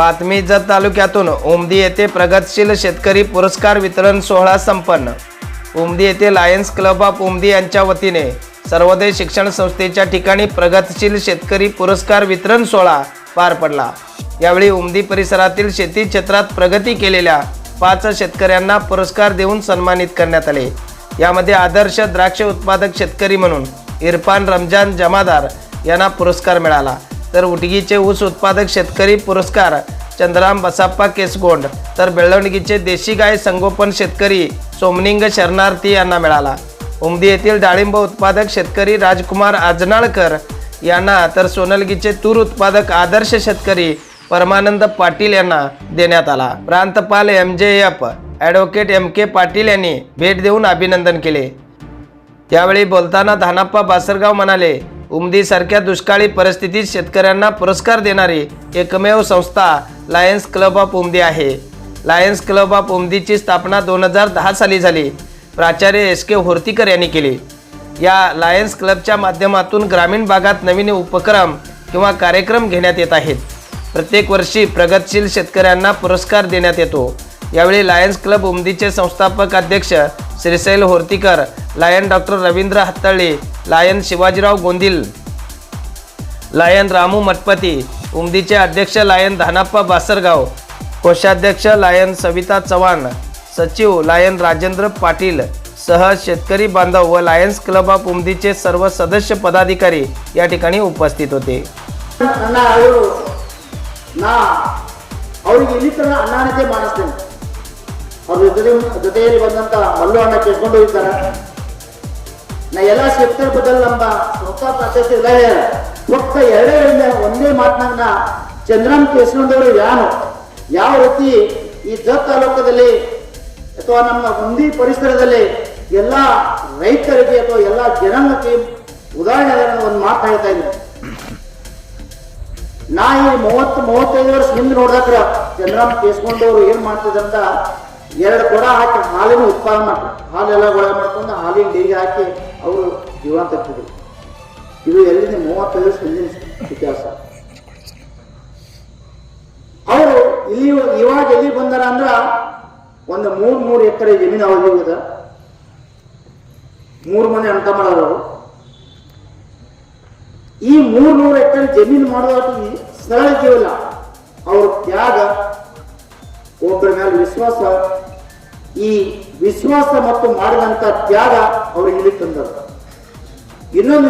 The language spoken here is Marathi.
बातमी जत तालुक्यातून उमदी येथे प्रगतशील शेतकरी पुरस्कार वितरण सोहळा संपन्न. उमदी येथे लायन्स क्लब ऑफ उमदी यांच्या वतीने सर्वोदय शिक्षण संस्थेच्या ठिकाणी प्रगतशील शेतकरी पुरस्कार वितरण सोहळा पार पडला. यावेळी उमदी परिसरातील शेती क्षेत्रात प्रगती केलेल्या पाच शेतकऱ्यांना पुरस्कार देऊन सन्मानित करण्यात आले. यामध्ये आदर्श द्राक्ष उत्पादक शेतकरी म्हणून इरफान रमजान जमादार यांना पुरस्कार मिळाला. तर उटगीचे ऊस उत्पादक शेतकरी पुरस्कार चंद्राम बसाप्पा केसगोंड. तर बेळवणगीचे देशी गाय संगोपन शेतकरी सोमनिंग शरणार्थी यांना मिळाला. उमदी येथील डाळिंब उत्पादक शेतकरी राजकुमार आजनाळकर यांना तर सोनलगीचे तूर उत्पादक आदर्श शेतकरी परमानंद पाटील यांना देण्यात आला. प्रांतपाल M J F advocate M K Patil यांनी भेट देऊन अभिनंदन केले. यावेळी बोलताना धानाप्पा बासरगाव म्हणाले उमदीसारख्या दुष्काळी परिस्थितीत शेतकऱ्यांना पुरस्कार देणारी एकमेव संस्था लायन्स क्लब ऑफ उमदी आहे. लायन्स क्लब ऑफ उमदीची स्थापना दोन हजार दहा साली झाली. प्राचार्य एस के होर्तीकर यांनी केली. या लायन्स क्लबच्या माध्यमातून ग्रामीण भागात नवीन उपक्रम किंवा कार्यक्रम घेण्यात येत आहेत. प्रत्येक वर्षी प्रगतशील शेतकऱ्यांना पुरस्कार देण्यात येतो. यावेळी लायन्स क्लब उमदीचे संस्थापक अध्यक्ष Shrishail Hortikar lion doctor Ravindra Hattale lion Shivajirao Gondil lion Ramu Mathpati उमदीचे अध्यक्ष लायन धानाप्पा बासरगाव कोषाध्यक्ष लायन सविता चव्हाण सचिव लायन राजेंद्र पाटील सह शेतकरी बांधव व लायन्स क्लब ऑफ उमदीचे सर्व सदस्य पदाधिकारी या ठिकाणी उपस्थित होते ನನ್ನ ಅವರು ನಾ ಅವ್ರಿಗೆ ಇಲ್ಲಿ ತನಕ ಅಣ್ಣಾನಿಕೆ ಮಾಡಿಸ್ತೇನೆ ಅವ್ರ ಜೊತೆ ಜೊತೆಯಲ್ಲಿ ಬಂದಂತ ಮಲ್ಲು ಅಣ್ಣ ಕೇಳ್ಕೊಂಡು ಹೋಗ್ತಾರೆ ನಾ ಎಲ್ಲ ಶೆಟ್ಟರ್ ಬದಲ್ ನಮ್ಮ ಸಂಸ್ಥಾಪಕ ಅಧ್ಯಕ್ಷ ಎಲ್ಲ ಒಕ್ಕ ಎರಡೇ ಹೇಳಿದ ಒಂದೇ ಮಾತನಾಗ ಚಂದ್ರಾಮ್ ಚಂದ್ರಂ ಕೇಸ್ಕೊಂಡವರು ಯಾರು? ಯಾವ ರೀತಿ ಈ ಜ ತಾಲೂಕದಲ್ಲಿ ಅಥವಾ ನಮ್ಮ ಮುಂದಿ ಪರಿಸರದಲ್ಲಿ ಎಲ್ಲ ರೈತರಿಗೆ ಅಥವಾ ಎಲ್ಲ ಜನಾಂಗಕ್ಕೆ ಉದಾಹರಣೆ ಒಂದು ಮಾತು ಹೇಳ್ತಾ ಇದ್ದೀನಿ. ನಾ ಈ ಮೂವತ್ತು, ಮೂವತ್ತೈದು ವರ್ಷ ಹಿಂದೆ ನೋಡಿದ್ರ ಚಂದ್ರಾಮ್ ಕೇಸ್ಕೊಂಡವ್ರು ಏನ್ ಮಾಡ್ತಿದ್ರಂತ ಎರಡು ಕೊಡ ಹಾಕಿ ಹಾಲಿನ ಉತ್ಪಾದನೆ ಮಾಡ್ತಾರೆ. ಹಾಲೆಲ್ಲ ಗೊಳೆ ಮಾಡ್ಕೊಂಡು ಹಾಲಿನ ಡೈರಿ ಹಾಕಿ ಅವರು ಜೀವನ ತಪ್ಪಿದ್ರು. ಇದು ಎಲ್ಲಿದೆ? ಮೂವತ್ತೈದು ಹಿಂದಿನ ಇತಿಹಾಸ ಅವರು ಇಲ್ಲಿ ಇವಾಗ ಎಲ್ಲಿ ಬಂದಾರ ಅಂದ್ರ ಒಂದು ಮೂರ್, ಮೂರು ಎಕರೆ ಜಮೀನು ಅವ್ರಿಗೆ ಮೂರು ಮನೆ ಅಂತ ಮಾಡೋರು. ಈ ಮೂರ್ನೂರು ಎಕರೆ ಜಮೀನು ಮಾಡೋದು ಸರಳ ಜೀವನ ಅವ್ರ ತ್ಯಾಗ, ಒಬ್ಬರ ಮೇಲೆ ವಿಶ್ವಾಸ, ಈ ವಿಶ್ವಾಸ ಮತ್ತು ಮಾಡಿದಂತ ತ್ಯಾಗ ಅವ್ರಿಗೆ ಇಲ್ಲಿ ತಂದರು ಇನ್ನೊಂದು